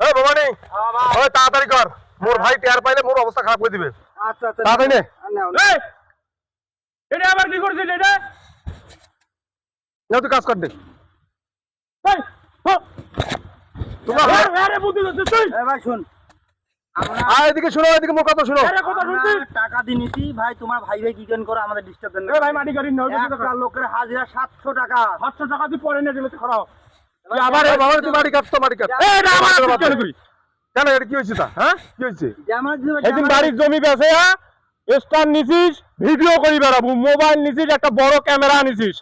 হ্যাঁ, ভবানী। ওই তাড়াতাড়ি কর। মোর ভাই টেয়ার পাইলে মোর অবস্থা খারাপ করে দিবে। আচ্ছা, আচ্ছা। তুই কাজ কর এদিকে শুনো এদিকে মোর কথা শুনো। টাকা দিনিছি ভাই তোমার ভাই ভাই কি করে আমাদের ডিস্টার্ব দেন ভাই মাটি গাড়ি লোকের হাজিরা সাতশো টাকা। সাতশো টাকা তুই পরে নিয়ে দিলে খারাপ তুই আবার এই বাবার তুই বাড়ি কাটতো বাড়ি কাট। এই এটা আমার কেন করি? কেন এটা কি তা হ্যাঁ? কি বাড়ির জমি বেচে হ্যাঁ? স্টার নিছিস ভিডিও করি বেড়াবো মোবাইল নিছিস একটা বড় ক্যামেরা নিছিস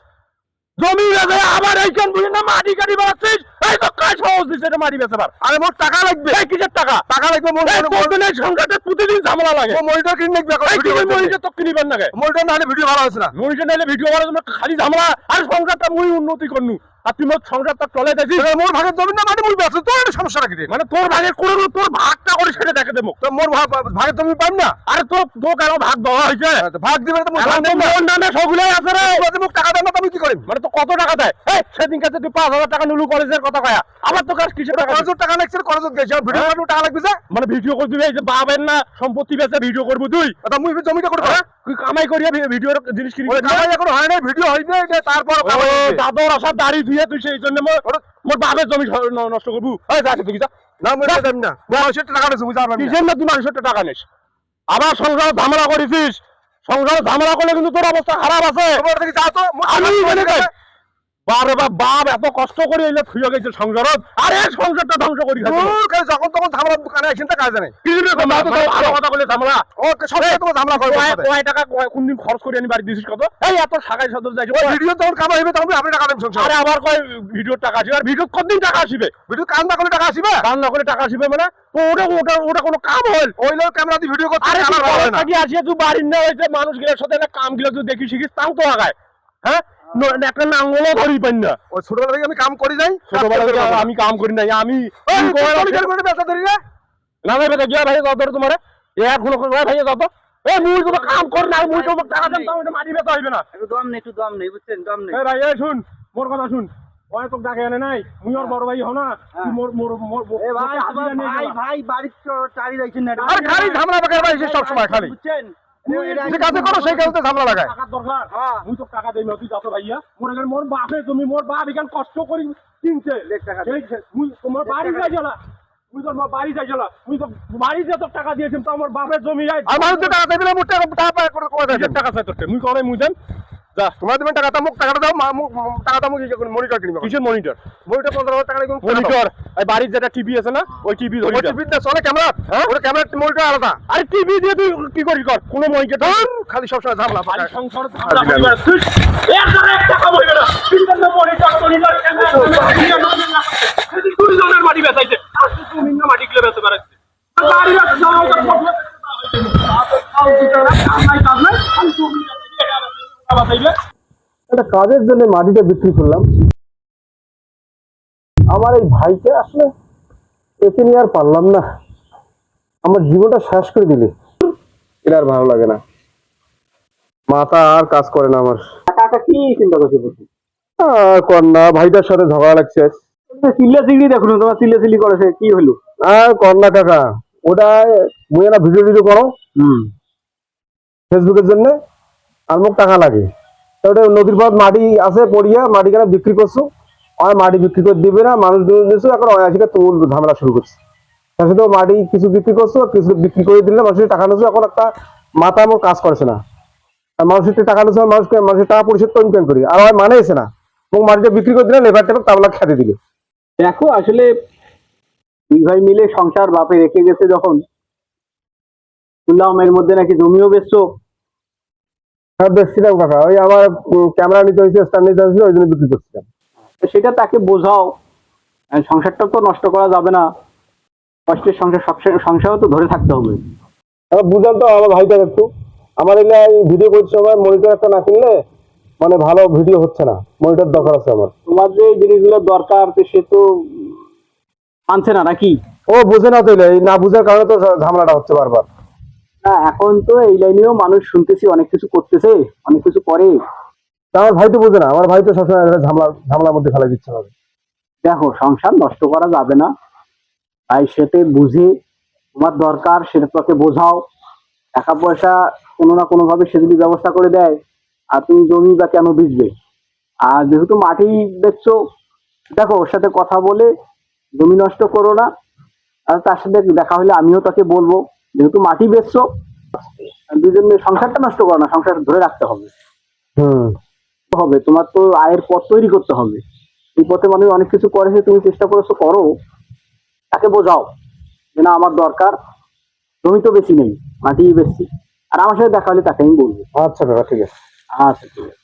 জমি বেচে আবার এইখান বুঝি না মাটি কাটি বেড়াচ্ছিস? এই তো কাজ সহজ দিচ্ছে এটা মাটি বেচে আরে মোর টাকা লাগবে। এই কিসের টাকা? টাকা লাগবে মোর প্রতিদিন ঝামেলা লাগে। মনিটর কিনে এই ভিডিও তো কিনিবেন না মনিটর না হলে ভিডিও ভালো হচ্ছে না। মরিচে নাইলে ভিডিও বানার জন্য খালি ঝামেলা। আর সংখ্যাটা মুই উন্নতি করনু। আর তুই মোর সংখ্যাটা চলে গেছি মোর ভাগের জমি না মানে মুই বেচে তোর সমস্যা রাখি মানে তোর ভাগের করে তোর ভাগটা করে সেটা দেখে দেবো তো মোর ভাগ ভাগের জমি পাম না? আরে তোর তো কেন ভাগ দেওয়া হয়েছে? ভাগ দিবে তো নামে সবগুলোই আছে রে। টাকা দেন না তুমি কি করিম? মানে তো কত টাকা দেয়? সেদিন কাছে তুই পাঁচ হাজার টাকা নুলু কলেজের কথা কয়া। আবার তো কাজ কিসের টাকা? লাগছে কলেজত গেছে ভিডিও বানানো টাকা লাগবে যে। মানে ভিডিও করবি এই যে বাবের না সম্পত্তি বেচে ভিডিও করবি তুই। তা মুই জমিটা করে হ্যাঁ? তুই কামাই করিয়া ভিডিওর জিনিস কিনি কামাই এখন হয় না ভিডিও হইবে যে তারপর দাদর আসার দাড়ি ধুয়ে তুই সেই জন্য মোর মোর বাবের জমি নষ্ট করবু। এই যা তুই যা। না মুই দেব না। মানুষের টাকা দিছে বুঝা পারবি কিসের না তুই মানুষের টাকা আবার সংসারে ঝামেলা করেছিস। সংসারে ঝামেলা করলে কিন্তু তোর অবস্থা খারাপ আছে। আমি মনে করি বারে বা বাপ এত কষ্ট করে এলে থুয়ে গেছে সংসারত আরে সংসারটা ধ্বংস করি যখন তখন ঝামেলা দোকানে আসেন তা কাজ নেই কথা বলে ঝামেলা। ও ঝামেলা করবে কয় টাকা কোন দিন খরচ করে আনি বাড়ি দিছিস কত? এই এত সদর যাইছো। ওই ভিডিও যখন কামাই হবে তখন আপনি টাকা দেন সংসার। আরে আবার কয় ভিডিওর টাকা আসবে। আর ভিডিও কতদিন টাকা আসবে? ভিডিও কাম না করলে টাকা আসবে? রান্না করে টাকা আসবে মানে? ওটা ওটা ওটা কোনো কাম হল ওই লোক ক্যামেরা দিয়ে ভিডিও করতে আরে আমার তুই ভালো কলেজ না। থেকে আসিয়ে তুই বাড়ির না হয়েছে মানুষগুলোর সাথে কামগুলো তুই দেখি শিখিস তাও তো আগায়। হ্যাঁ? ন- একটা নাঙ্গলও ধরি পাই না। ছোটবেলা থেকে আমি কাম করি যাই ছোটবেলা থেকে আমি কাম করি নাই আমি ধরি না? ভাই বেটা গিয়া ভাই যত তোমার। এ এখনও করে ভাই যত এ মুই তো কাম কর না মুই তো টাকা দেন তাও মাটি বেচা হইবে না। একটু দম নেই একটু দম নেই বুঝছেন? দম নেই এ ভাই এই শুন মোর কথা শুন। ওই তো ডাকে আনে নাই মুই ওর বড় ভাই হও না। তুই মোর মোর মোর এ ভাই তোমার হাজিরা ভাই গেলা। ভাই বাড়ির চারি রাখছেন না আর খালি ঝামেলা বাগার ভাই সব সময় খালি। বুঝছেন? যে কাজে করো সেই কাজে ঝামেলা লাগায়। দরকার। হ্যাঁ। তো টাকা দেই না তুই যাতো ভাইয়া। মোর এখানে মোর বাপে তুমি মোর বাপ এখানে কষ্ট করি কিনছে। তোমার বাড়ি যাই গেলা তুই তো মোর বাড়ি যাই গেলা মুই তো বাড়ি যে তোর টাকা দিয়েছিস তো আমার বাপের জমি আর টাকা দেবে মুখ টাকা টাকা করে টাকা চাই তোর মুই করে মুই দেন। যা তোমার দেবেন টাকাটা মুখ টাকাটা দাও টাকাটা ইয়ে মনিটর কিনবে কিসের মনিটর মনিটর পনেরো হাজার টাকা লাগবে মনিটর এই বাড়ির যেটা টিভি আছে না ওই টিভি ধরি টিভি চলে ক্যামেরা হ্যাঁ ওটা ক্যামেরা মনিটর আলাদা আরে টিভি দিয়ে তুই কি করিস কর কোনো মনিটর খালি সবসময় ঝামেলা বাড়ির সংসার ঝামেলা করিবার। এক টাকা এক না তিনটা মনিটর মনিটর দুই মাটি বেচাইছে আর তুমি না মাটি গুলো বেচতে পারছিস বাড়ি বেচতে যাও তো একটা কাজের জন্য মাটিটা বিক্রি করলাম। আমার এই ভাইকে আসলে একে নিয়ে আর পারলাম না। আমার জীবনটা শেষ করে দিলে। এটা আর ভালো লাগে না। মাথা আর কাজ করে না আমার। কি চিন্তা করছে বুঝছি আর ভাইটার সাথে ঝগড়া লাগছে। চিল্লা চিল্লি দেখুন তোমার চিল্লা চিল্লি করেছে কি হলো? আর কন্যা কাকা ওটা না ভিডিও ভিডিও করো। হুম। ফেসবুকের জন্য আর মোক টাকা লাগে। ওটা নদীর পথ মাটি আছে, পড়িয়া মাটি কেন বিক্রি করছ। আমার মাটি বিক্রি করে দিবে না, মানুষ দিয়েছ, এখন অয়াসিকে তুল ঝামেলা শুরু করছে। তার সাথে মাটি কিছু বিক্রি করছ, কিছু বিক্রি করে দিলে মানুষের টাকা নিয়েছো, এখন একটা মাথা আমার কাজ করেছে না। আর মানুষের টাকা নিয়েছো, মানুষকে, মানুষের টাকা পরিশোধ তো কেন করি? আর আমার মানেছে না। মোক মাটিটা বিক্রি করে দিলে লেবার টেবার তাবলা খেতে দিলে দেখো, আসলে দুই ভাই মিলে সংসার বাপে রেখে গেছে যখন। শুনলাম এর মধ্যে নাকি জমিও বেচছো। হ্যাঁ বেচছিলাম কাকা ওই আমার ক্যামেরা নিতে হয়েছে স্ট্যান্ড নিতে হয়েছে ওই জন্য বিক্রি করছিলাম। সেটা তাকে বোঝাও। সংসারটা তো নষ্ট করা যাবে না। কষ্টের সংসার সংসারও তো ধরে থাকতে হবে। বুঝান তো আমার ভাইটা একটু। আমার এগুলো ভিডিও করতে সময় মনিটর একটা না কিনলে মানে ভালো ভিডিও হচ্ছে না। মনিটর দরকার আছে আমার। তোমার যে জিনিসগুলো দরকার সে তো আনছে না নাকি? ও বুঝে না তো এই না বুঝার কারণে তো ঝামেলাটা হচ্ছে বারবার। না এখন তো এই লাইনেও মানুষ শুনতেছি অনেক কিছু করতেছে অনেক কিছু করে। আমার ভাই তো বুঝে না আমার ভাই তো সবসময় একটা ঝামেলা ঝামেলার মধ্যে ফেলা দিচ্ছে হবে দেখো সংসার নষ্ট করা যাবে না। তাই সেটা বুঝে তোমার দরকার সেটা তোকে বোঝাও। টাকা পয়সা কোনো না কোনো ভাবে সেগুলি ব্যবস্থা করে দেয় আর তুমি জমি বা কেন বেচবে আর যেহেতু মাটি বেচছো দেখো ওর সাথে কথা বলে জমি নষ্ট করো না। আর তার সাথে দেখা হলে আমিও তাকে বলব। যেহেতু মাটি বেচছো দুজন সংসারটা নষ্ট করো না সংসার ধরে রাখতে হবে। হুম। হবে তোমার তো আয়ের পথ তৈরি করতে হবে। এই পথে মানুষ অনেক কিছু করেছে তুমি চেষ্টা করেছ করো। তাকে বোঝাও যে না আমার দরকার জমি তো বেশি নেই মাটি বেশি। আর আমার সাথে দেখা হলে তাকে আমি বলব। আচ্ছা দাদা ঠিক আছে। আচ্ছা ঠিক আছে।